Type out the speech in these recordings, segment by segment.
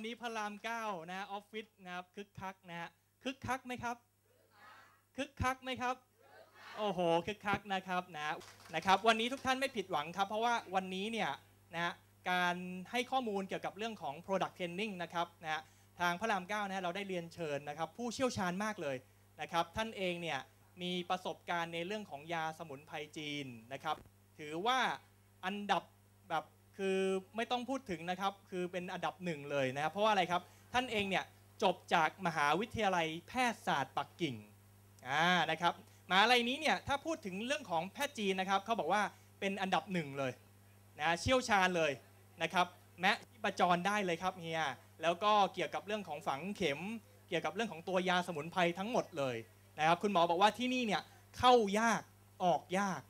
วันนี้พระรามเก้านะออฟฟิศนะครับคึกคักนะฮะคึกคักไหมครับคึกคักไหมครับโอ้โหคึกคักนะครับนะนะครับวันนี้ทุกท่านไม่ผิดหวังครับ เพราะว่าวันนี้เนี่ยนะการให้ข้อมูลเกี่ยวกับเรื่องของ Product Training นะครับนะทางพระรามเก้านะฮะเราได้เรียนเชิญนะครับผู้เชี่ยวชาญมากเลยนะครับท่านเองเนี่ยมีประสบการณ์ในเรื่องของยาสมุนไพรจีนนะครับถือว่าอันดับแบบ คือไม่ต้องพูดถึงนะครับ คือเป็นอันดับหนึ่งเลยนะครับ เพราะว่าอะไรครับ ท่านเองเนี่ยจบจากมหาวิทยาลัยแพทยศาสตร์ปักกิ่งอ่านะครับมหาลัยนี้เนี่ยถ้าพูดถึงเรื่องของแพทย์จีนนะครับเขาบอกว่าเป็นอันดับหนึ่งเลยนะเชี่ยวชาญเลยนะครับแม้ที่ประจรได้เลยครับเฮียแล้วก็เกี่ยวกับเรื่องของฝังเข็ม เกี่ยวกับเรื่องของตัวยาสมุนไพรทั้งหมดเลยนะครับคุณหมอบอกว่าที่นี่เนี่ยเข้ายากออกยาก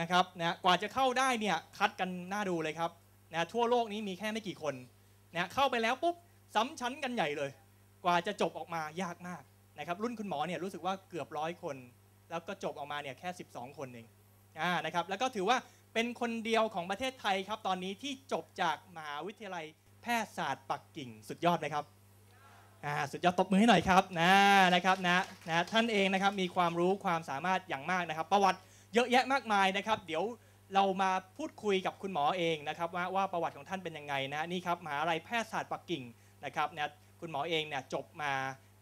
นะครับนะกว่าจะเข้าได้เนี่ยคัดกันหน้าดูเลยครับนะทั่วโลกนี้มีแค่ไม่กี่คนนะเข้าไปแล้วปุ๊บซ้ำชั้นกันใหญ่เลย กว่าจะจบออกมายากมากนะครับรุ่นคุณหมอเนี่ยรู้สึกว่าเกือบร้อยคน แล้วก็จบออกมาเนี่ยแค่ 12 คนเองอ่านะครับแล้วก็ถือว่าเป็นคนเดียวของประเทศไทยครับ ตอนนี้ที่จบจากมหาวิทยาลัยแพทยศาสตร์ปักกิ่ง สุดยอดไหมครับอ่าสุดยอดตบมือให้หน่อยครับนะนะครับนะนะท่านเองนะครับมีความรู้ความสามารถอย่างมากนะครับ ประวัติ เยอะแยะมากมายนะครับ เดี๋ยวเรามาพูดคุยกับคุณหมอเองนะครับว่าว่าประวัติของท่านเป็นยังไงนะนี่ครับมหาลัยแพทยศาสตร์ปักกิ่งนะครับนะคุณหมอเองเนี่ยจบมา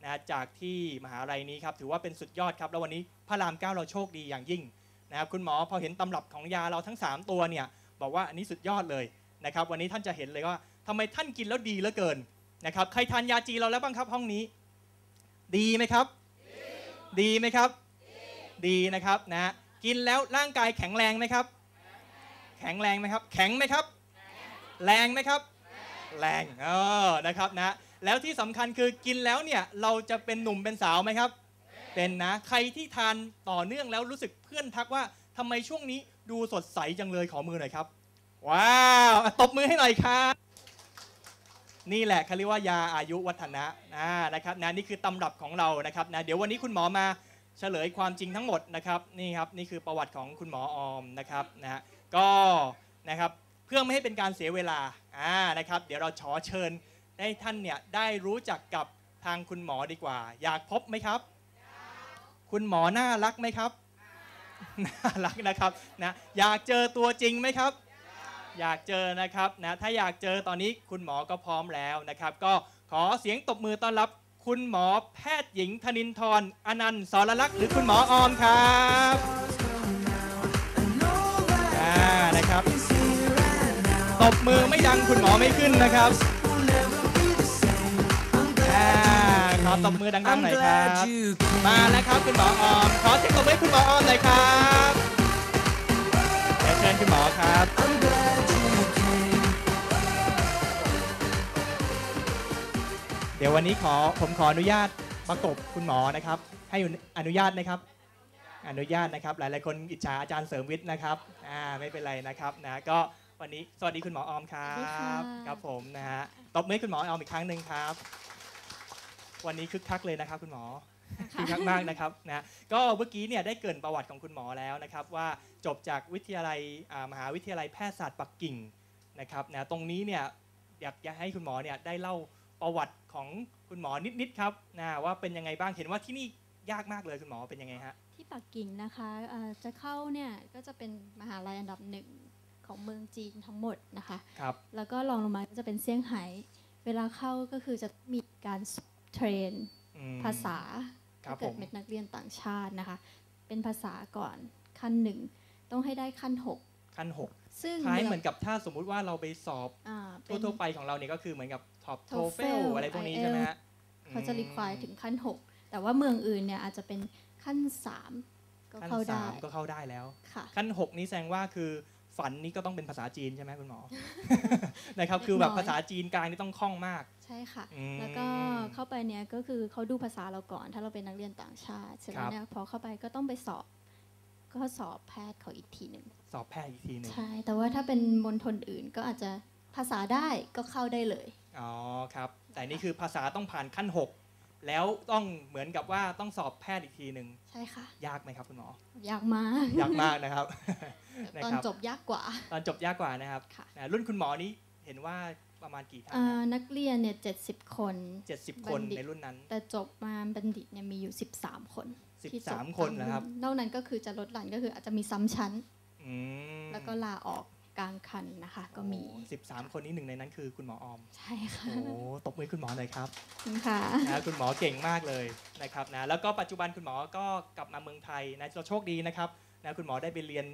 นะจากที่มหาลัยนี้ครับถือว่าเป็นสุดยอดครับแล้ววันนี้พระรามเก้าเราโชคดีอย่างยิ่งนะครับคุณหมอพอเห็นตำรับของยาเราทั้ง 3 ตัวเนี่ยบอกว่าอันนี้สุดยอดเลยนะครับวันนี้ท่านจะเห็นเลยว่าทำไมท่านกินแล้วดีเหลือเกินนะครับใครทานยาจีนเราแล้วบ้างครับห้องนี้ ดีไหมครับ ดีไหมครับ ดีนะครับนะ กินแล้วร่างกายแข็งแรงไหมครับ แข็งแรงไหมครับ แข็งไหมครับ แรงไหมครับ แรงเออนะครับนะ แล้วที่สำคัญคือกินแล้วเนี่ยเราจะเป็นหนุ่มเป็นสาวไหมครับ เป็นนะ ใครที่ทานต่อเนื่องแล้วรู้สึกเพื่อนทักว่าทำไมช่วงนี้ดูสดใสจังเลยขอมือหน่อยครับ ว้าวตบมือให้หน่อยครับนี่แหละเขาเรียกว่ายาอายุวัฒนะนะนะครับนะนี่คือตำรับของเรานะครับนะเดี๋ยววันนี้คุณหมอมา เฉลยความจริงทั้งหมดนะครับนี่ครับนี่คือประวัติของคุณหมอออมนะครับนะฮะก็นะครับเพื่อไม่ให้เป็นการเสียเวลาอ่านะครับเดี๋ยวเราขอเชิญให้ท่านเนี่ยได้รู้จักกับทางคุณหมอดีกว่า อยากพบไหมครับ คุณหมอน่ารักไหมครับน่ารักนะครับนะอยากเจอตัวจริงไหมครับ อยากเจอนะครับนะถ้าอยากเจอตอนนี้คุณหมอก็พร้อมแล้วนะครับ ก็ขอเสียงตบมือต้อนรับ คุณหมอแพทย์หญิงธนินทรอนันต์สรลักษณ์หรือคุณหมอออมครับอ่านะครับตบมือไม่ดังคุณหมอไม่ขึ้นนะครับอ่าขอตบมือดังๆหน่อยครับ มาแล้วครับคุณหมอออม ขอเสียงตบมือให้คุณหมอออมหน่อยครับเดี๋ยวเชิญคุณหมอครับ เดี๋ยววันนี้ขอผมขออนุญาตประกบคุณหมอนะครับ ให้อนุญาตนะครับ อนุญาตนะครับ หลายๆคนอิจฉาอาจารย์เสริมวิทย์นะครับอ่าไม่เป็นไรนะครับนะก็วันนี้สวัสดีคุณหมอออมครัสวัสดีค่ะบครับผมนะฮะตบมือให้คุณหมอออมอีกครั้งหนึ่งครับ วันนี้คึกคักเลยนะครับ คุณหมอคึกคักมากนะครับนะก็เมื่อกี้เนี่ยได้เกรินประวัติของคุณหมอแล้วนะครับ ว่าจบจากวิทยาลัยอ่ามหาวิทยาลัยแพทยศาสตร์ปักกิ่งนะครับนะตรงนี้เนี่ยอยากจะให้คุณหมอเนี่ยได้เล่า ประวัติของคุณหมอนิดๆครับนะว่าเป็นยังไงบ้างเห็นว่าที่นี่ยากมากเลยคุณหมอเป็นยังไงฮะที่ปักกิ่งนะคะเอ่อจะเข้าเนี่ยก็จะเป็นมหาลัยอันดับหนึ่งของเมืองจีนทั้งหมดนะคะครับแล้วก็รองลงมาก็จะเป็นเซี่ยงไฮ้เวลาเข้าก็คือจะมีการเทรนอืมภาษาครับถ้าเกิดผมเป็นนักเรียนต่างชาตินะคะ เป็นภาษาก่อนขั้นหนึ่งต้องให้ได้ขั้นหกขั้นหกซึ่งคล้ายเหมือนกับถ้าสมมุติว่าเราไปสอบอ่าเป็นทั่วๆไปของเราเนี่ยก็คือเหมือนกับ ท็อปโทเฟล TOEFL อะไรพวกนี้ใช่ไหมฮะเขาจะอืมรีควายถึงขั้นหกแต่ว่าเมืองอื่นเนี่ยอาจจะเป็นขั้นสามก็ขั้นเข้าได้สามก็เข้าได้แล้วค่ะขั้นหกนี้แสดงว่าคือฝันนี่ก็ต้องเป็นภาษาจีนใช่ไหมคุณหมอ นะครับ คือแบบน้อยภาษาจีนกลางนี่ต้องคล่องมาก ใช่ค่ะอืมแล้วก็เข้าไปเนี่ยก็คือเขาดูภาษาเราก่อน ถ้าเราเป็นนักเรียนต่างชาติเสร็จแล้ครัวบเนี่ยพอเข้าไปก็ต้องไปสอบ ก็สอบแพทย์เขาอีกทีหนึ่ง สอบแพทย์อีกทีหนึ่งใช่ แต่ว่าถ้าเป็นมณฑลอื่นก็อาจจะภาษาได้ก็เข้าได้เลย อ๋อครับ แต่นี่คือภาษาต้องผ่านขั้นหกแล้วต้องเหมือนกับว่าต้องสอบแพทย์อีกทีหนึ่งใช่ค่ะ ยากไหมครับคุณหมอ ยากมาก ยากมากนะครับนะตอนครับจบยากกว่า ตอนจบยากกว่านะครับค่ะนะรุ่นคุณหมอนี้เห็นว่าประมาณกี่ท่านเอ่อนักเรียนเนี่ยเจ็ดสิบคนเจ็ดสิบคนบัณฑิตในรุ่นนั้น แต่จบมาบัณฑิตเนี่ยมีอยู่13คนสิบที่จสามคนนะครับนอกนั้นก็คือจะลดหลั่นก็คืออาจจะมีซ้ำชั้นอืมแล้วก็ลาออก กลางคันนะคะก็มีสิบสามคนนี้หนึ่งในนั้นคือคุณหมอออม ใช่ค่ะ โอ้ตบมือคุณหมอหน่อยครับขอบคุณค่ะนะคุณหมอเก่งมากเลยนะครับนะแล้วก็ปัจจุบันคุณหมอก็กลับมาเมืองไทยนะเราโชคดีนะครับนะคุณหมอได้ไปเรียน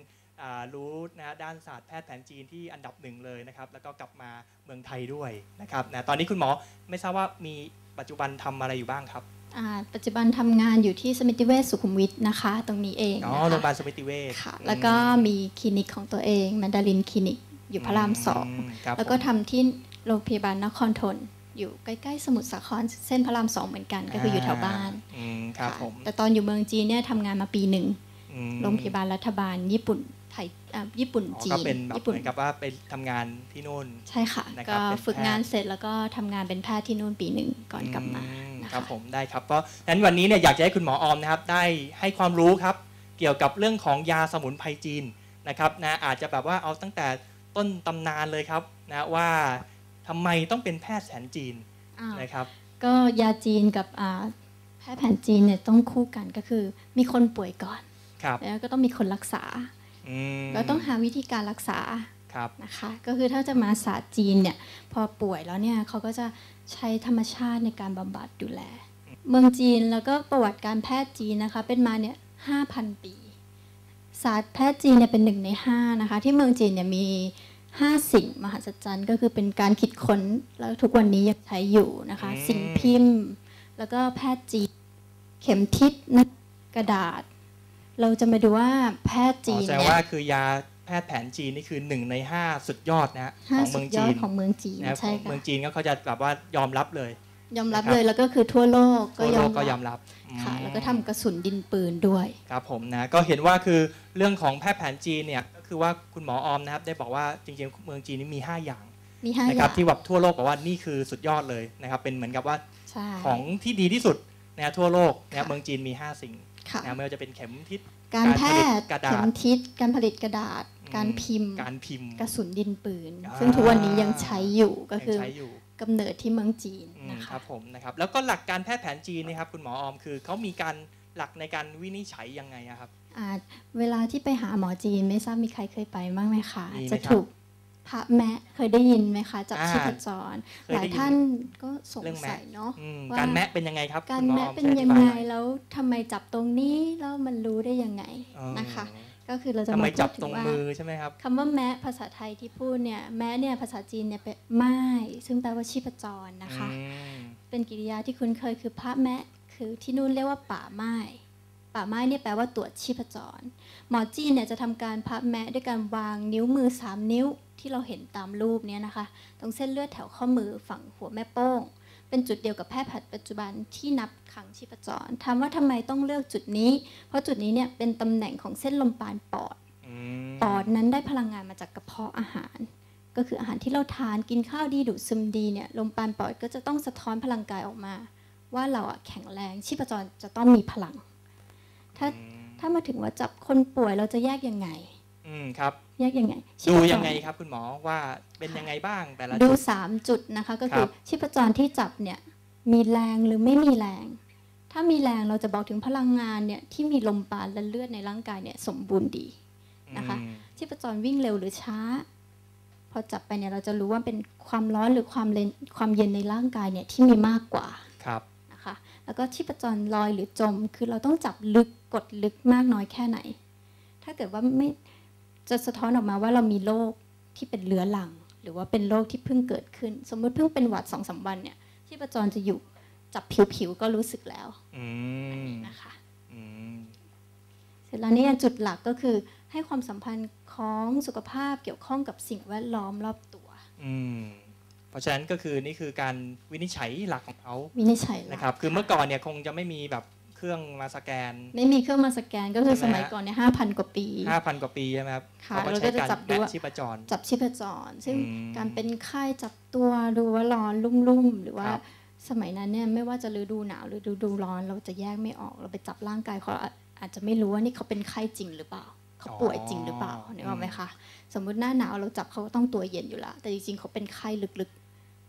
อ่ารู้นะด้านศาสตร์แพทย์แผนจีนที่อันดับหนึ่งเลยนะครับ แล้วก็กลับมาเมืองไทยด้วยนะครับนะตอนนี้คุณหมอไม่ทราบว่ามีปัจจุบันทำอะไรอยู่บ้างครับอ่า ปัจจุบันทำงานอยู่ที่สมิติเวชสุขุมวิทนะคะ ตรงนี้เองอ๋อนะคะโรงพยาบาลสมิติเวชค่ะ แล้วก็มีคลินิกของตัวเองแมนดารินคลินิกอยู่พระรามสองมครับแล้วก็ผมทำที่โรงพยาบาลนครทนอยู่ใกล้ๆสมุทรสาครเส้นพระรามสองเหมือนกันก็คืออยู่แถวบ้านอืมครับค่ะผมแต่ตอนอยู่เมืองจีนเนี่ยทำงานมาปีหนึ่งอืมโรงพยาบาลรัฐบาลญี่ปุ่น ไทยอ่าญี่ปุ่นอ๋อจีก็นเป็นแบบญี่ปุ่เหนมือนกับว่าไปทำงานที่นู่นใช่ค่ะนะครับก็เป็นฝึกแพทย์งานเสร็จแล้วก็ทำงานเป็นแพทย์ที่นู่นปีหนึ่งก่อนกลับมาอืนะคะครับผมได้ครับก็นั้นวันนี้เนี่ยอยากจะให้คุณหมอออมนะครับ ได้ให้ความรู้ครับเกี่ยวกับเรื่องของยาสมุนไพรจีนนะครับนะอาจจะแบบว่าเอาตั้งแต่ต้นตำนานเลยครับนะว่าทำไมต้องเป็นแพทย์แผนจีนอ่านะครับก็ยาจีนกับอ่าแพทย์แผนจีนเนี่ยต้องคู่กันก็คือมีคนป่วยก่อนครับแล้วก็ต้องมีคนรักษา อืมก็ต้องหาวิธีการรักษาครับนะคะก็คือถ้าจะมาศาสตร์จีนเนี่ยพอป่วยแล้วเนี่ยเขาก็จะใช้ธรรมชาติในการบำบัดดูแล เมืองจีนแล้วก็ประวัติการแพทย์จีนนะคะเป็นมาเนี่ยห้าพันปี ศาสตร์แพทย์จีนเนี่ยเป็นหนึ่งในห้านะคะที่เมืองจีนเนี่ยมีห้าสิ่งมหัศจรรย์ก็คือเป็นการคิดค้นแล้วทุกวันนี้ยังใช้อยู่นะคะอืมสิ่งพิมพ์ แล้วก็แพทย์จีนเข็มทิศนะกระดาษ เราจะมาดูว่าแพทย์อ๋จีอนแสดงเนี่ยว่าคือยาแพทย์แผนจีนนี่คือหนึ่งในห้าสุดยอดนะฮะขห้าองสุเมืองดยอจีดนของเมืองจีนนะครับใช่ของเมืค่ะองจีนก็เขาจะแบบว่ายอมรับเลย ยอมรับนะครับเลยแล้วก็คือทั่วโลกก็ทั่วยโลอกมก็ยรัอบมรับอืมค่ะแล้วก็ทำกระสุนดินปืนด้วยครับผมนะก็เห็นว่าคือเรื่องของแพทย์แผนจีนเนี่ยก็คือว่าคุณหมอออมนะครับ ได้บอกว่าจริงๆเมืองจีนนี่มี 5 อย่างมีห้านะอครัย่าบงที่แบบทั่วโลกบอกว่านี่คือสุดยอดเลยนะครับเป็นเหมือนกับว่าใช่ของที่ดีที่สุดนะทั่วโลกนะครับค่ะเมืองจีนมี 5 สิ่ง ค่ะนะไม่ว่าจะเป็นเข็มทิศการแพทย์การผลิตกระดาษเข็มทิศการผลิตกระดาษอืมการพิมพ์ การพิมพ์กระสุนดินปืนอ่าซึ่งทุกวันนี้ยังใช้อยู่ก็ยังคือใช้อยู่กำเนิดที่เมืองจีนอืมนะคคะรับผมนะครับแล้วก็หลักการแพทย์แผนจีนนะครับคุณหมอออมคือเขามีการหลักในการวินิจฉัยยังไงอะครับอ่าเวลาที่ไปหาหมอจีนไม่ทราบมีใครเคยไปบ้างไหมคะมีไหมจะครับถูก พระแมะเคยได้ยินไหมคะจับอ่าชีพจร เคยหลาได้ยยินท่านก็สงเรื่องแมะสัยเนาะอืมว่าการแมะเป็นยังไงครับการคุณหอแมะออเป็นช่วอยังธิบาไงหน่อแล้วทำไมจับตรงนี้แล้วมันรู้ได้ยังไงเออนะคะ ก็คือเราจะทำไมมาพูจัดบถึตรงงว่ามือใช่ไหมครับ คำว่าแม้ภาษาไทยที่พูดเนี่ยแม้เนี่ยภาษาจีนเนี่ยเป็นไม้ซึ่งแปลว่าชีพจรนะคะ อืมเป็นกริยาที่คุ้นเคยคือพระแมะคือที่นู่นเรียกว่าป่าไม้ ป่าไม้เนี่ยแปลว่าตรวจชีพจร หมอจีนเนี่ยจะทำการพับแมะด้วยการวางนิ้วมือสามนิ้วที่เราเห็นตามรูปเนี่ยนะคะ ตรงเส้นเลือดแถวข้อมือฝั่งหัวแม่โป้ง เป็นจุดเดียวกับแพทย์แผนปัจจุบันที่นับครั้งชีพจร ถามว่าทำไมต้องเลือกจุดนี้ เพราะจุดนี้เนี่ยเป็นตำแหน่งของเส้นลมปานปอดอืมปอดนั้นได้พลังงานมาจากกระเพาะอาหาร ก็คืออาหารที่เราทานกินข้าวดีดูดซึมดีเนี่ยลมปานปอดก็จะต้องสะท้อนพลังกายออกมา ว่าเราอะแข็งแรงชีพจรจะต้องมีพลัง ถ้าอืมถ้ามาถึงว่าจับคนป่วยเราจะแยกยังไง อืมครับ แยกยังไงชีดูพจรยังไงครับคุณหมอว่าเป็นยังไงบ้างแต่ละดูจุดสามจุดนะคะ ก็คืคอรับชีพจรที่จับเนี่ยมีแรงหรือไม่มีแรง ถ้ามีแรงเราจะบอกถึงพลังงานเนี่ยที่มีลมปราณและเลือดในร่างกายเนี่ยสมบูรณ์ดีนะคะอืมชีพจรวิ่งเร็วหรือช้า พอจับไปเนี่ยเราจะรู้ว่าเป็นความร้อนหรือความเย็นความเย็นในร่างกายเนี่ยที่มีมากกว่าครับนะคะ แล้วก็ชีพจรลอยหรือจม คือเราต้องจับลึกกดลึกมากน้อยแค่ไหน ถ้าเกิดว่าไม่จะสะท้อนออกมาว่าเรามีโรคที่เป็นเรื้อรัง หรือว่าเป็นโรคที่เพิ่งเกิดขึ้น สมมุติเพิ่งเป็นหวัดสองสามวันเนี่ยชีพจรจะอยู่จับผิวๆก็รู้สึกแล้วอืมนะคะอืมเสร็จแล้วเนี่ยจุดหลักก็คือให้ความสัมพันธ์ของสุขภาพเกี่ยวข้องกับสิ่งแวดล้อมรอบตัว อืม เพราะฉะนั้นก็คือนี่คือการวินิจฉัยหลักของเขาวินิจฉัยหลัก นะครับ คือเมื่อก่อนเนี่ยคงจะไม่มีแบบเครื่องมาสแกน ไม่มีเครื่องมาสแกนก็คือใช่สไหมมัยฮะก่อนเนี่ยห้าพันกว่าปี 5,000 กว่าปีใช่ไหมครับค่ะเขาก็แล้วก็ใช้จะการจับดูแมะว่า ชีพจร จับชีพจร ซึ่งอืมการเป็นไข้จับตัวดูว่าร้อนรุ่มๆ หรือว่าครับ สมัยนั้นเนี่ยไม่ว่าจะฤดูหนาวหรือฤดูร้อนเราจะแยกไม่ออก เราไปจับร่างกายเขาอาอาจจะไม่รู้ว่านี่เขาเป็นไข้จริงหรือเปล่า เขาป่วยจริงหรือเปล่าอ๋อนึกออกไหมคะสมมุติหน้าหนาวเราจับเขาก็ต้องตัวเย็นอยู่แล้วแต่จริงๆเขาเป็นไข้ลึก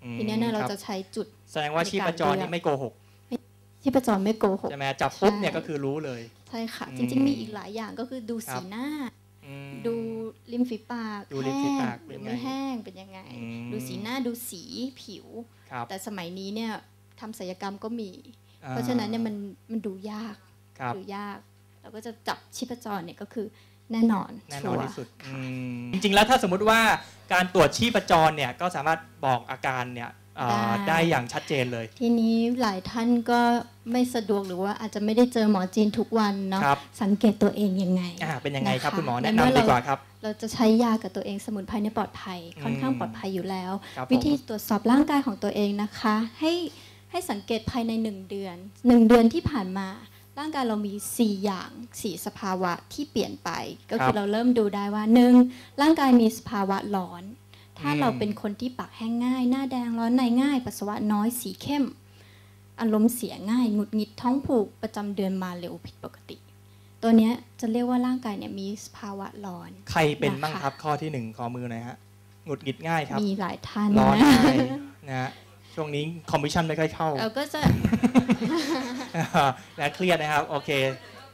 อืมทีเนี้ยเนี่ยเราครับจะใช้จุด แสดงว่าชีพจรในการเลือกนี่ไม่โกหกที่ประจรไม่โกหกใช่ไหมจับปุ๊บใช่เนี่ยก็คือรู้เลย ใช่ค่ะอืมจริง ๆ มีอีกหลายอย่างก็คือดูครัสีบหน้าอืมดูริมฝีปากดูริมฝีแห้งปากหรือเป็นไงไม่แห้งเป็นยังไงอืมดูสีหน้าดูสีผิวครับแต่สมัยนี้เนี่ยทำศัลยกรรมก็มีอ่เพราะฉะนั้นเนี่ยมันมันดูยากครับดูยาก เราก็จะจับชีพจรเนี่ยก็คือ แน่นอนแน่นชัอนวร์ที่สุดอืมจริงๆแล้วถ้าสมมุติว่าการตรวจชีพจรเนี่ยก็สามารถบอกอาการเนี่ยเอ่อได้อย่างชัดเจนเลย ทีนี้หลายท่านก็ไม่สะดวกหรือว่าอาจจะไม่ได้เจอหมอจีนทุกวันเนาะครับสังเกตตัวเองยังไงอ่าเป็นยังไงครับนะคะคุณหมอในแนะเมื่นำอเราดีกว่าครับเราจะใช้ยากับตัวเองสมุนไพรในยปลอดภัย ค่อนข้างอืมปลอดภัยอยู่แล้วครับผมวิธีตรวจสอบร่างกายของตัวเองนะคะ ให้ให้สังเกตภายใน1เดือน1เดือนที่ผ่านมา ร่างกายเรามี 4 อย่าง 4 สภาวะที่เปลี่ยนไป ก็คือเราเริ่มดูได้ว่า 1. ร่างกายมีสภาวะร้อน ถ้าเราเป็นคนที่ปากแห้งง่าย หน้าแดงร้อนในง่ายปัสสาวะน้อยสีเข้ม อารมณ์เสียง่ายหงุดหงิดท้องผูกประจำเดือนมาเร็วผิดปกติ ตัวเนี้ยจะเรียกว่าร่างกายเนี่ยมีสภาวะร้อน ใครเป็นบ้างนะคะครับข้อที่หนึ่งขอมือหน่อยฮะหงุดหงิดง่ายครับมีหลายท่านร้อนนะง่ายนะฮะ ช่วงนี้คอมมิชชั่นไม่ค่อยเข้าเราก็จะและเครียดนะครับ โอเค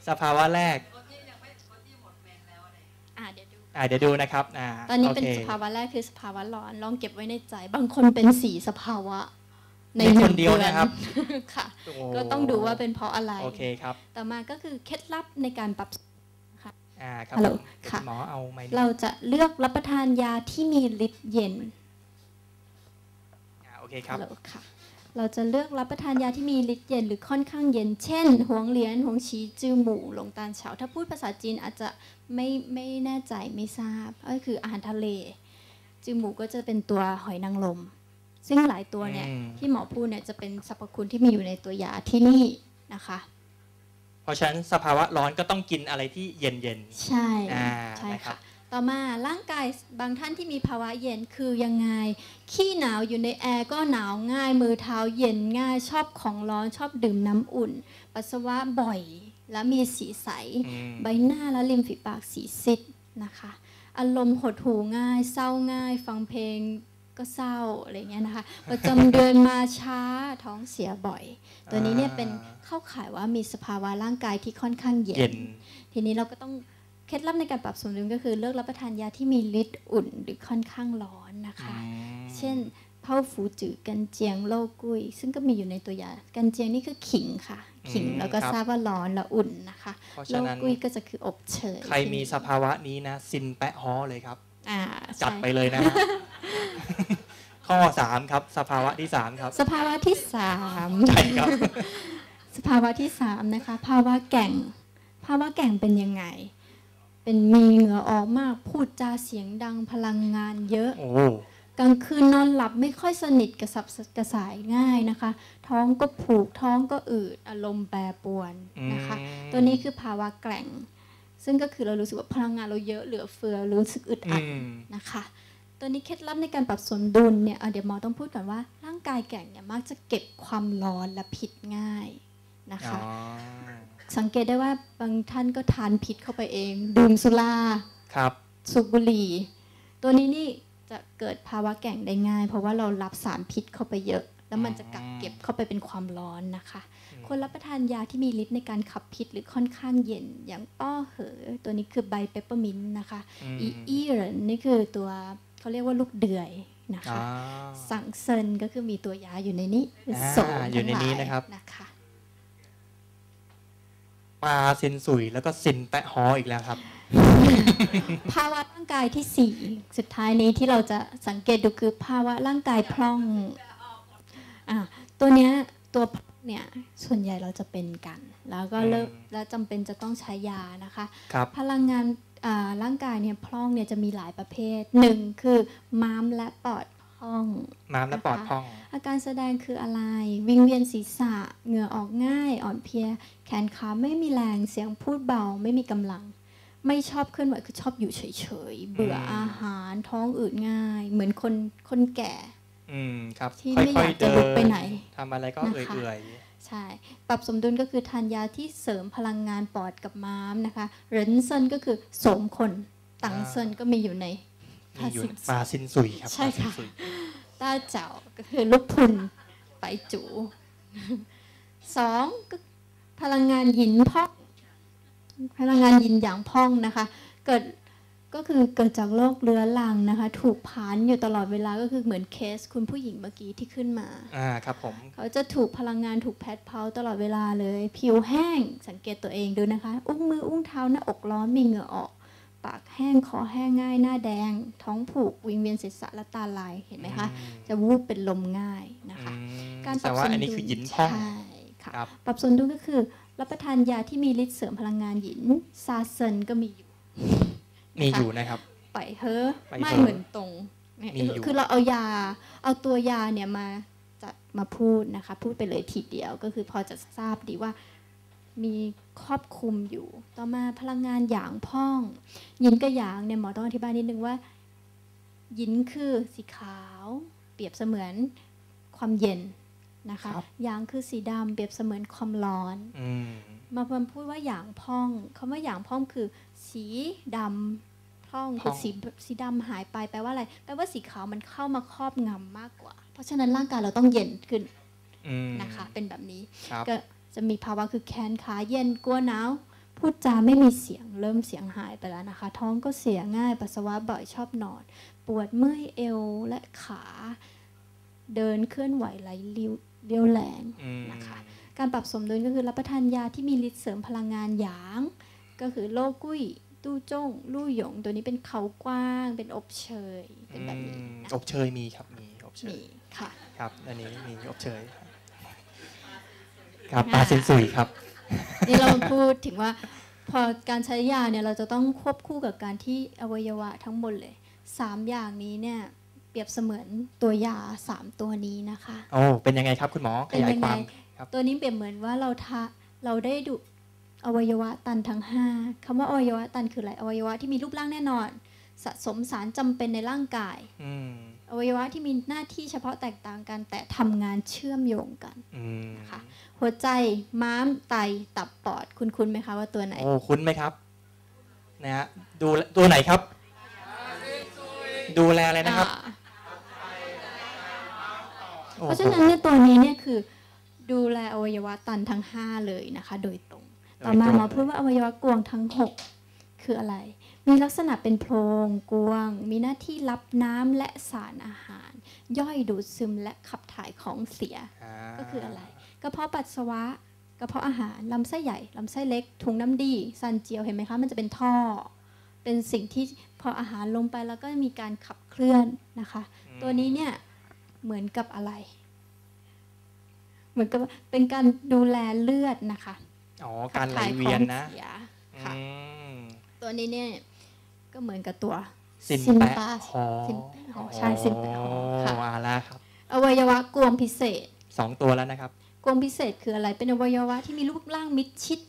สภาวะแรกอะเดี๋ยวดูอ่าเดี๋ยวดูนะครับอ่าตอนนี้โอเป็นเคสภาวะแรกคือสภาวะร้อนลองเก็บไว้ในใจ บางคนเป็นสีสภาวะ ในในหคนึ่นงเดียวเดือนนะครับค่ะโอ้ก็ต้องดูว่าเป็นเพราะอะไรโอเคครับต่อมาก็คือเคล็ดลับในการปรับอ่าครับฮัลโหลผมค่ะณหมอเอาไมค์เราจะเลือกรับประทานยาที่มีฤทธิ์เย็นอ่าโอ เคครับฮัลโหลค่ะเราจะเลือกรับประทานยาที่มีฤทธิ์เย็นหรือค่อนข้างเย็น เช่นหวงเหลียนหวงชีจือหมู่หลงตาลเฉา ถ้าพูดภาษาจีนอาจจะไม่ไม่แน่ใจไม่ทราบ ก็คืออาหารทะเล จือหมู่ก็จะเป็นตัวหอยนางรมซึ่งหลายตัวเนี่ยอืมที่หมอพูดเนี่ยจะเป็นสรรพคุณที่มีอยู่ในตัวยาที่นี่นะคะ เพราะฉะนั้นสภาวะร้อนก็ต้องกินอะไรที่เย็นเย็นใช่อ่าใช่นะครัค่ะบ ต่อมาร่างกายบางท่านที่มีภาวะเย็นคือยังไง ขี้หนาวอยู่ในแอร์ก็หนาวง่าย มือเท้าเย็นง่ายชอบของร้อนชอบดื่มน้ำอุ่น ปัสสาวะบ่อยและมีสีใสอืมใบหน้าและริมฝีปากสีซีดนะคะ อารมณ์หดหูง่าย เศร้าง่าย ฟังเพลงก็เศร้าอะไรเงี้ยนะคะประจำเดือนมาช้าท้องเสียบ่อย ตัวนี้เนี่ยเป็นเข้าข่ายว่ามีสภาวะร่างกายที่ค่อนข้างเย็เย็นทีนี้เราก็ต้อง เคล็ดลับในการปรับสมดุลก็คือเลือกรับประทานยาที่มีฤทธิ์อุ่นหรือค่อนข้างร้อนนะคะอืมเช่นเผาฝูจือกันเจียงโลกุย ซึ่งก็มีอยู่ในตัวยากันเจียงนี่คือขิงค่ะ ขิงอืมแล้วก็ครับทราบว่าร้อนและอุ่นนะคะเพราะโลฉะนั้นกุยก็จะคืออบเชยใครมีสภาวะนี้นะซินแปะฮอเลยครับอ่าจัดใช่ไปเลยนะฮะข้อสามครับ สภาวะที่สามครับ สภาวะที่สามใช่ครับ สภาวะที่สามนะคะ ภาวะแก่ง ภาวะแก่งเป็นยังไง เป็นมีเหงื่อออกมาก พูดจาเสียงดังพลังงานเยอะโอ้กลางคืนนอนหลับไม่ค่อยสนิทกระสับกระส่ายง่ายนะคะ ท้องก็ผูกท้องก็อืดอารมณ์แปรปรวนนะคะอืมตัวนี้คือภาวะแกร่ง ซึ่งก็คือเรารู้สึกว่าพลังงานเราเยอะเหลือเฟือรู้สึกอึดอือัดมนะคะ ตัวนี้เคล็ดลับในการปรับสมดุลเนี่ยเอาเดี๋ยวหมอต้องพูดก่อนว่า ร่างกายแกร่งเนี่ยมักจะเก็บความร้อนและพิษง่ายนะคะอ๋อ สังเกตได้ว่าบางท่านก็ทานพิษเข้าไปเอง ดื่มสุราครับ สูบบุหรี่ ตัวนี้นี่จะเกิดภาวะแก่งได้ง่าย เพราะว่าเรารับสารพิษเข้าไปเยอะ แล้วมันจะกักเก็บเข้าไปเป็นความร้อนนะคะอืมควรรับประทานยาที่มีฤทธิ์ในการขับพิษหรือค่อนข้างเย็นอย่างป้อเหอ ตัวนี้คือใบเปปเปอร์มินต์นะคะมอีอีเหรนนี่คือตัวเขาเรียกว่าลูกเดือยนะอ๋อคะ สังเซินก็คือมีตัวยาอยู่ในนี้เป็นอ่าโสมอยู่ในนี้ทั้งหลานะครับนะคะ ปลาซินสุยแล้วก็ซินแปะฮออีกแล้วครับ ภาวะร่างกายที่สี่สุดท้ายนี้ที่เราจะสังเกตดูคือภาวะร่างกายพร่องอะตัวเนี้ยตัวพร่องเนี่ยส่วนใหญ่เราจะเป็นกัน แล้วก็เลิกอืมและจำเป็นจะต้องใช้ยานะคะครับพลังงานอ่าร่างกายเนี่ยพร่องเนี่ยจะมีหลายประเภทหนึ่งคือม้ามและปอด พร่องม้ามและปอดพอง อาการแสดงคืออะไร วิงเวียนศีรษะ เหงื่อออกง่าย อ่อนเพลีย แขนขาไม่มีแรง เสียงพูดเบา ไม่มีกำลัง ไม่ชอบเคลื่อนไหวคือชอบอยู่เฉยๆ เบื่ออมอาหาร ท้องอืดง่าย เหมือนคนคนแก่ อืมครับที่ค่ไม่อยากๆจะลุกไปไหนทำอะไรก็นะคะเอื่อยใช่ ปรับสมดุลก็คือทานยาที่เสริมพลังงานปอดกับม้ามนะคะเหรินเซินก็คือโสมคนตังเซินก็มีอยู่ในๆ มีอยู่ภาษิตปลาซินสุยครับใช่ปลาซินค่ะสุยตต้าเจ้าก็คือลูกพุนไปจูสองก็พลังงานหยินพอกพลังงานหยินอย่างพ่องนะคะ เกิดก็คือเกิดจากโรคเรื้อรังนะคะ ถูกผานอยู่ตลอดเวลาก็คือเหมือนเคสคุณผู้หญิงเมื่อกี้ที่ขึ้นมาอ่าครับผมเขาจะถูกพลังงานถูกแพดเผาตลอดเวลาเลย ผิวแห้งสังเกตตัวเองดูนะคะ อุ้งมืออุ้งเท้าหน้าอกร้อนมีเหงื่อออก ปากแห้งคอแห้งง่ายหน้าแดง ท้องผูกวิงเวียนศีรษะและตาลายเห็นไหมคะ จะวูบเป็นลมง่ายนะคะอืมการปแต่รับว่าสมอันนี้ดุคือลหยินพ่องใช่ค่ะครับปรับสมดุลก็คือ รับประทานยาที่มีฤทธิ์เสริมพลังงานหยินซาเซนก็มีอยู่มีอยู่นะครับไปเฮ้อะไปไม่เฮ้อเหมือนตรงเนี่ยมีอยู่คือเราเอายาเอาตัวยาเนี่ยมาจัดมาพูดนะคะ พูดไปเลยทีเดียวก็คือพอจะทราบดีว่า มีครอบคลุมอยู่ ต่อมาพลังงานหยางพ่องหยินกับหยางเนี่ยหมอต้องอธิบายนิดนึงว่าหยินคือสีขาว เปรียบเสมือนความเย็นนะคะครับหยางคือสีดำเปรียบเสมือนความร้อนอืมมาเพิ่มพูดว่าหยางพ่องคำว่าหยางพ่องคือ สีดำพร่องคือสีสีดำหายไปแปลว่าอะไรแปลว่าสีขาวมันเข้ามาครอบงำมากกว่า เพราะฉะนั้นร่างกายเราต้องเย็นขึ้นอืมนะคะ เป็นแบบนี้ครับก็ จะมีภาวะคือแขนขาเย็นกลัวหนาวพูดจาไม่มีเสียงเริ่มเสียงหายไปแล้วนะคะ ท้องก็เสียง่ายปัสสาวะบ่อยชอบนอน ปวดเมื่อยเอวและขา เดินเคลื่อนไหวไหลเลี้ยวเลี้ยวแรงอืมนะคะ การปรับสมดุลก็คือรับประทานยาที่มีฤทธิ์เสริมพลังงานหยาง ก็คือโลกุ้ยตู้จ้งลู่หยง ตัวนี้เป็นเขากว้างเป็นอบเชยเป็นแบบนี้อืมนะอบเชยมีครับมีอบเชยมีค่ะครับอันนี้มีอบเชยครับ ปลาสินสุยครับนี่เราพูดถึงว่าพอการใช้ยาเนี่ยเราจะต้องควบคู่กับการที่อวัยวะทั้งหมดเลยสามอย่างนี้เนี่ยเปรียบเสมือนตัวยาสามตัวนี้นะคะโอ้เป็นยังไงครับคุณหมอขเป็นยายยังคไงวามครับตัวนี้เปรียบเหมือนว่าเราทะเราได้ดูอวัยวะตันทั้งห้าคำว่าอวัยวะตันคืออะไรอวัยวะที่มีรูปร่างแน่นอน สะสมสารจำเป็นในร่างกายอืมอ วัยวะที่มีหน้าที่เฉพาะแตกต่างกัน แต่ทำงานเชื่อมโยงกันอืมค่ะหัวใจม้ามไตตับปอดคุณคุ้นไหมคะว่าตัวไหนโอ้คุ้นไหมครับนะฮะดูตัวไหนครับ ดูแลอะไรนะครับอ่าโอ้เพราะโหฉะนั้นเนี่ยตัวนี้เนี่ยคือ ดูแลอวัยวะตันทั้ง 5 เลยนะคะ โดยตรง ต่อมาหมอพูดว่าอวัยวะกวงทั้ง 6 คืออะไร มีลักษณะเป็นโพรงกวง มีหน้าที่รับน้ำและสารอาหาร ย่อยดูดซึมและขับถ่ายของเสียาก็คืออะไร กระเพาะปัสสาวะ กระเพาะอาหาร ลำไส้ใหญ่ ลำไส้เล็ก ถุงน้ำดี ซันเจียว เห็นไหมคะ มันจะเป็นท่อ เป็นสิ่งที่พออาหารลงไปแล้วก็มีการขับเคลื่อนนะคะอืมตัวนี้เนี่ยเหมือนกับอะไร เหมือนกับเป็นการดูแลเลือดนะคะ อ๋อ การไหลขับถ่เวียนนะของเสียค่ะอืมตัวนี้เนี่ย ก็เหมือนกับตัวสินซินแปะปาหอซินแปะหอใช่ซินแปะหอค่ะโอาละครับ อวัยวะกวงพิเศษสองตัวแล้วนะครับกวงพิเศษคืออะไรเป็นอวัยวะที่มีรูปร่างมิดชิด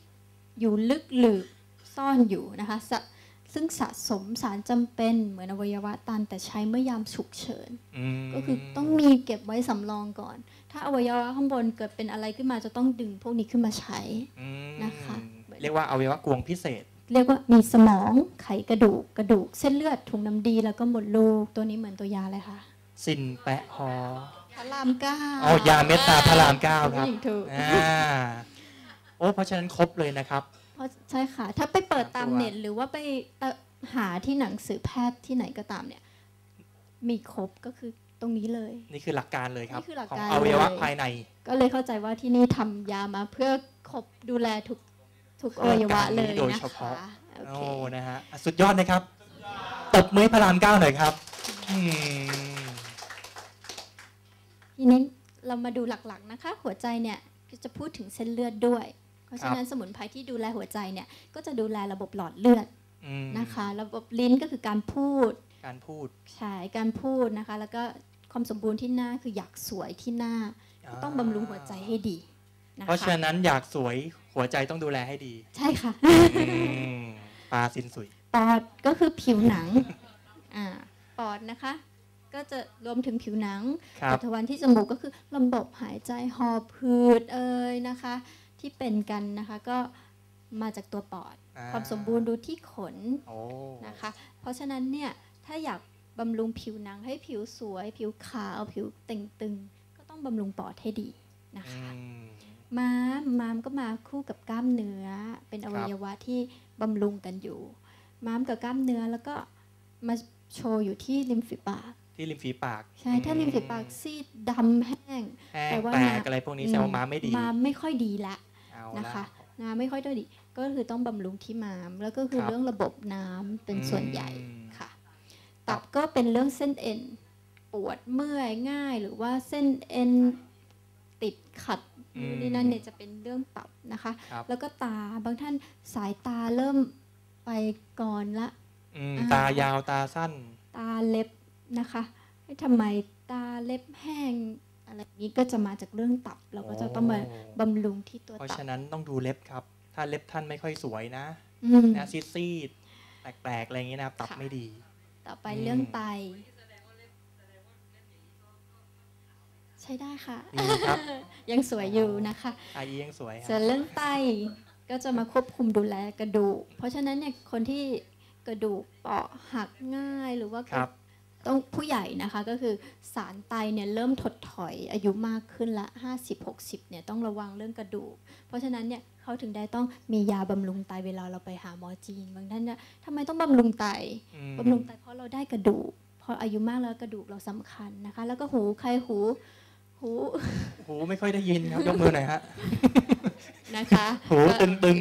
อยู่ลึกหลืบซ่อนอยู่นะคะสะซึ่งสะสมสารจำเป็นเหมือนอวัยวะตันแต่ใช้เมื่อยามฉุกเฉินอืมก็คือต้องมีเก็บไว้สำรองก่อน ถ้าอวัยวะข้างบนเกิดเป็นอะไรขึ้นมาจะต้องดึงพวกนี้ขึ้นมาใช้อืมนะคะ เรียกว่าอวัยวะกวงพิเศษ เรียกว่ามีสมองไขกระดูกกระดูก เส้นเลือดถุงน้ำดีแล้วก็หมดลูกตัวนี้เหมือนตัวยาเลยค่ะ สินแปะหอพระรามเก้าอ๋อยาเมตตาพระรามเก้าครับผู้หญิงถูกอ่าโอ้เพราะฉะนั้นครบเลยนะครับเพราะใช่ค่ะ ถ้าไปเปิดตามตัวเน็ตหรือว่าไปเอ่อหาที่หนังสือแพทย์ที่ไหนก็ตามเนี่ย มีครบก็คือตรงนี้เลย นี่คือหลักการเลยครับนี่คือหลักของการอวัยวะเลยภายใน ก็เลยเข้าใจว่าที่นี่ทำยามาเพื่อครบดูแลทุก ทุกอวัยวะเลยโดยนะเฉคะพาะโอโอ้เคนะฮะอะสุดยอดนะครับตบมือให้พระรามเก้าหน่อยครับอืมทีนี้เรามาดูหลักๆนะคะ หัวใจเนี่ยก็จะพูดถึงเส้นเลือดด้วย เพราะฉะนั้นสมุนไพรที่ดูแลหัวใจเนี่ยก็จะดูแลระบบหลอดเลือดอืมนะคะ ระบบลิ้นก็คือการพูด การพูดใช่การพูดนะคะ แล้วก็ความสมบูรณ์ที่หน้าคืออยากสวยที่หน้า ต้องบำรุงหัวใจให้ดีนะ เพราะคะฉะนั้นอยากสวยหัวใจต้องดูแลให้ดี ใช่ค่ะอืมปลาสินสุยปอดก็คือผิวหนังอ่าปอดนะคะ ก็จะรวมถึงผิวหนังครับปัทวันที่จมูกก็คือระบบหายใจหอบพืดเอ่ยนะคะ ที่เป็นกันนะคะก็มาจากตัวปอดอ่าความสมบูรณ์ดูที่ขนโอ้นะคะ เพราะฉะนั้นเนี่ยถ้าอยากบำรุงผิวหนังให้ผิวสวย ผิวขาวผิวเต่งตึงก็ต้องบำรุงปอดให้ดีนะอืคะ มม้ามม้ามก็มาคู่กับกล้ามเนื้อ เป็นอวัยวะที่บำรุงกันอยู่ ม้ามกับกล้ามเนื้อแล้วก็มาโชว์อยู่ที่ริมฝีปาก ที่ริมฝีปาก ใช่ ถ้าริมฝีปากซีดดำแห้งแห้งแปลว่าแตกน้ำอะไรพวกนี้แซวาม้ามไม่ดี ม้ามไม่ค่อยดีละเอานะคะละน้ำไม่ค่อยได้ดีก็คือต้องบำรุงที่ม้ามแล้วก็คือครับเรื่องระบบน้ำเป็นส่วนใหญ่อืมค่ะ ตับก็เป็นเรื่องเส้นเอ็น ปวดเมื่อยง่ายหรือว่าเส้นเอ็น ติดขัดอืมนู่นนี่นั่นเนี่ยจะเป็นเรื่องตับนะคะครับแล้วก็ตาบางท่านสายตาเริ่มไปก่อนละอืมอ่าตายาวตาสั้น ตาเล็บนะคะให้ทำไมตาเล็บแห้งอะไรอย่างนี้ก็จะมาจากเรื่องตับ เราก็จะต้องมาโอ้บำรุงที่ตัวเพราะตับฉะนั้นต้องดูเล็บครับ ถ้าเล็บท่านไม่ค่อยสวยนะอืมนะซีดซีดๆแปลกๆอะไรอย่างนี้นะครับตับค่ะไม่ดี ต่อไปอืมเรื่องไต ใช้ได้ค่ะดีครับ ยังสวยอยู่นะคะ อายียังสวยคส่วรับนเรื่องไตก็จะมาควบคุมดูแลกระดูก เพราะฉะนั้นเนี่ยคนที่กระดูกเปราะหักง่ายหรือว่าครับ ต้องผู้ใหญ่นะคะก็คือสารไตเนี่ยเริ่มถดถอยอายุมากขึ้นละ 50-60เนี่ยต้องระวังเรื่องกระดูก เพราะฉะนั้นเนี่ยเขาถึงได้ต้องมียาบำรุงไตเวลาเราไปหาหมอจีน บางท่านเนี่ยทำไมต้องบำรุงไต อืมบำรุงไตเพราะเราได้กระดูก พออายุมากแล้วกระดูกเราสำคัญนะคะ แล้วก็หูใครหู หูหูไม่ค่อยได้ยินครับยกมือหน่อยฮะนะคะหูตึง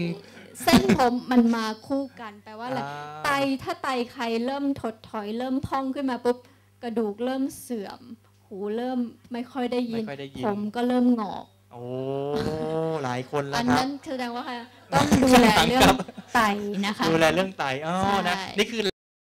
เส้นผมมันมาคู่กันแปลว่าอะไรอ่าไตถ้าไตใครเริ่มถดถอยเริ่มพองขึ้นมาปุ๊บกระดูกเริ่มเสื่อม หูเริ่มไม่ค่อยได้ยิไม่นค่อยได้ยินผมก็เริ่มงอกโอ้หลายคนแล้อัวนครับนั้นแสดงว่าต้องดูแลเรื่องไตนะคะดูแลเรื่องไตอ๋อนะใช่นี่คือ